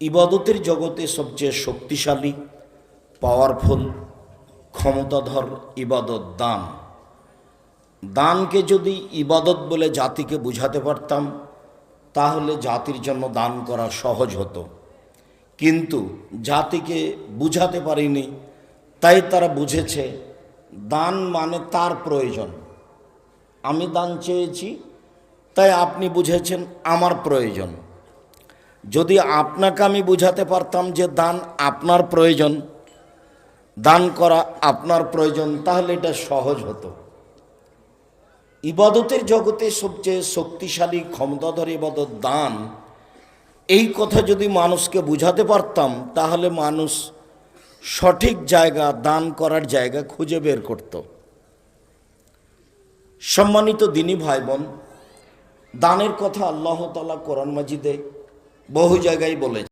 ইবাদতের জগতে সবচেয়ে শক্তিশালী পাওয়ারফুল ক্ষমতাধর ইবাদত দান। দানকে যদি ইবাদত বলে জাতিকে বুঝাতে পারতাম, তাহলে জাতির জন্য দান করা সহজ হতো। কিন্তু জাতিকে বুঝাতে পারিনি, তাই তারা বুঝেছে, দান মানে তার প্রয়োজন। আমি দান চেয়েছি, তাই আপনি বুঝেছেন আমার প্রয়োজন। যদি আপনাকে আমি বুঝাতে পারতাম যে দান আপনার প্রয়োজন, দান করা আপনার প্রয়োজন, তাহলে এটা সহজ হতো। ইবাদতের জগতে সবচেয়ে শক্তিশালী, ক্ষমতাধর ইবাদত দান, এই কথা যদি মানুষকে বুঝাতে পারতাম, তাহলে মানুষ সঠিক জায়গা দান করার জায়গা খুঁজে বের করত। সম্মানিত দিনী ভাই বোন, দানের কথা আল্লাহ তালা কোরআন মাজিদে বহু জায়গায় বলেছে।